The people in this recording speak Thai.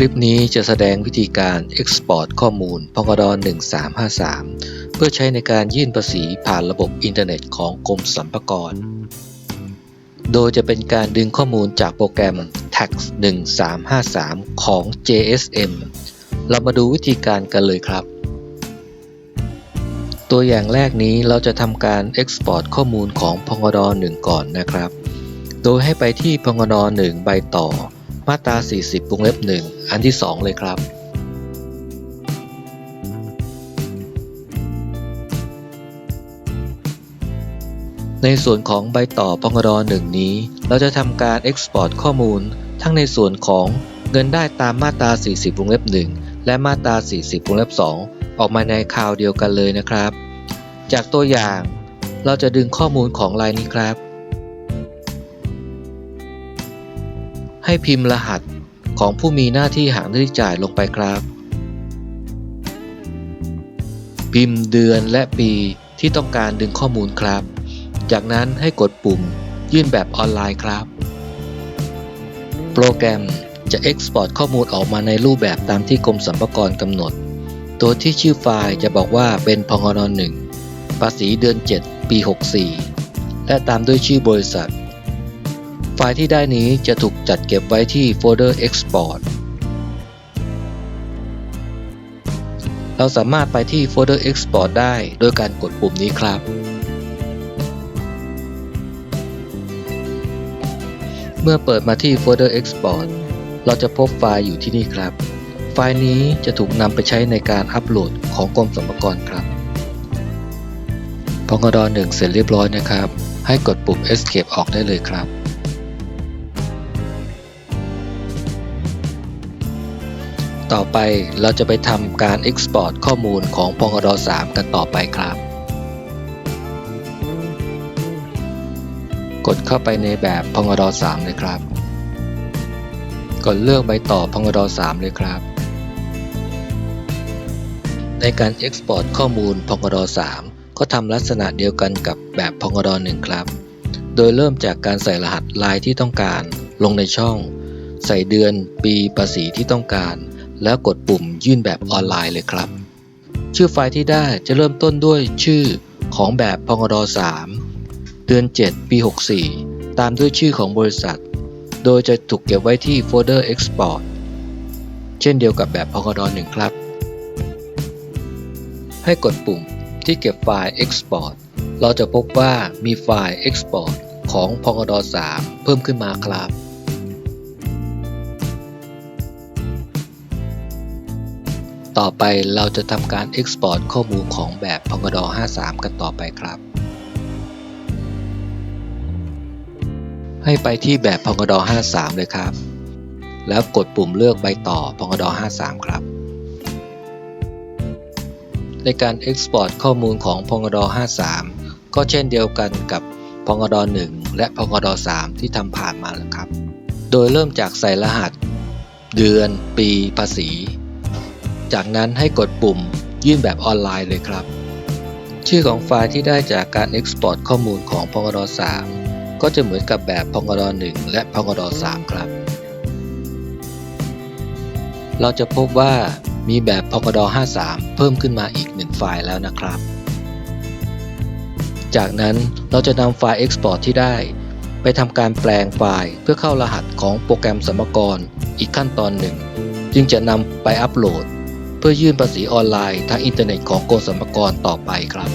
คลิปนี้จะแสดงวิธีการ Export ข้อมูลพงด1353 เพื่อใช้ในการยื่นภาษีผ่านระบบอินเทอร์เน็ตของกรมสรรพากร โดยจะเป็นการดึงข้อมูลจากโปรแกรม Tax 1353 ของ JSM เรามาดูวิธีการกันเลยครับ ตัวอย่างแรกนี้เราจะทำการ Export ข้อมูลของพงด1ก่อนนะครับ โดยให้ไปที่พงด1ใบต่อ มาตรา 40วงเล็บ 1 อันที่ 2 เลยครับ ในส่วนของใบต่อพงด1นี้ เราจะทำการ Export ข้อมูล ทั้งในส่วนของเงินได้ตามมาตรา 40วงเล็บ 1 และมาตรา 40วงเล็บ 2 ออกมาในคราวเดียวกันเลยนะครับ จากตัวอย่างเราจะดึงข้อมูลของรายนี้ครับ ให้พิมพ์รหัสของผู้มีหน้าที่หาหน้าที่จ่ายลงไปครับ พิมพ์เดือนและปีที่ต้องการดึงข้อมูลครับ จากนั้นให้กดปุ่มยื่นแบบออนไลน์ครับ โปรแกรมจะ Export ข้อมูลออกมาในรูปแบบตามที่กรมสรรพากรกำหนด ตัวที่ชื่อไฟล์จะบอกว่าเป็นพงน1ภาษีเดือน 7 ปี 64 และตามด้วยชื่อบริษัท ไฟล์ที่ได้นี้จะถูกจัดเก็บไว้ที่โฟลเดอร์ Export เราสามารถไปที่โฟลเดอร์ Export ได้โดยการกดปุ่มนี้ครับ เมื่อเปิดมาที่โฟลเดอร์ Export เราจะพบไฟล์อยู่ที่นี่ครับ ไฟล์นี้จะถูกนำไปใช้ในการอัปโหลดของกรมสรรพากรครับพองด1เสร็จเรียบร้อยนะครับ ให้กดปุ่ม Escape ออกได้เลยครับ ต่อไปเราจะไปทำการ Export ข้อมูลของพงด3กันต่อไปครับ กดเข้าไปในแบบพงด3เลยครับ กดเลือกใบต่อพงด3เลยครับ ในการ Export ข้อมูลพงด3ก็ทำลักษณะเดียวกันกับแบบพงด1ครับ โดยเริ่มจากการใส่รหัสลายที่ต้องการลงในช่อง ใส่เดือนปีภาษีที่ต้องการ แล้วกดปุ่มยื่นแบบออนไลน์เลยครับ ชื่อไฟล์ที่ได้จะเริ่มต้นด้วยชื่อของแบบพงด3เดือน 7 ปี 64 ตามด้วยชื่อของบริษัท โดยจะถูกเก็บไว้ที่โฟลเดอร์ Export เช่นเดียวกับแบบพงด1ครับ ให้กดปุ่มที่เก็บไฟล์ Export เราจะพบว่ามีไฟล์ Export ของพงด3เพิ่มขึ้นมาครับ ต่อไปเราจะทำการ Export ข้อมูลของแบบพงด53 กันต่อไปครับ ให้ไปที่แบบพงด53 เลยครับ แล้วกดปุ่มเลือกใบต่อพงด53 ครับ ในการ Export ข้อมูลของพงด53 ก็เช่นเดียวกันกับพงด1และพงด3ที่ทำผ่านมาแล้วครับ โดยเริ่มจากใส่รหัส เดือน ปี ภาษี จากนั้นให้กดปุ่มยื่นแบบออนไลน์เลยครับ ชื่อของไฟล์ที่ได้จากการ Export ข้อมูลของพงด3ก็จะเหมือนกับแบบพงด1และพงด3ครับ เราจะพบว่ามีแบบพกด53 เพิ่มขึ้นมาอีกหนึ่งไฟล์แล้วนะครับ จากนั้นเราจะนำไฟล์ Export ที่ได้ไปทำการแปลงไฟล์เพื่อเข้ารหัสของโปรแกรมสมกรอีกขั้นตอนหนึ่ง จึงจะนำไปอัปโหลด เพื่อยื่นภาษีออนไลน์ทางอินเทอร์เน็ตของกรมสรรพากรต่อไปครับ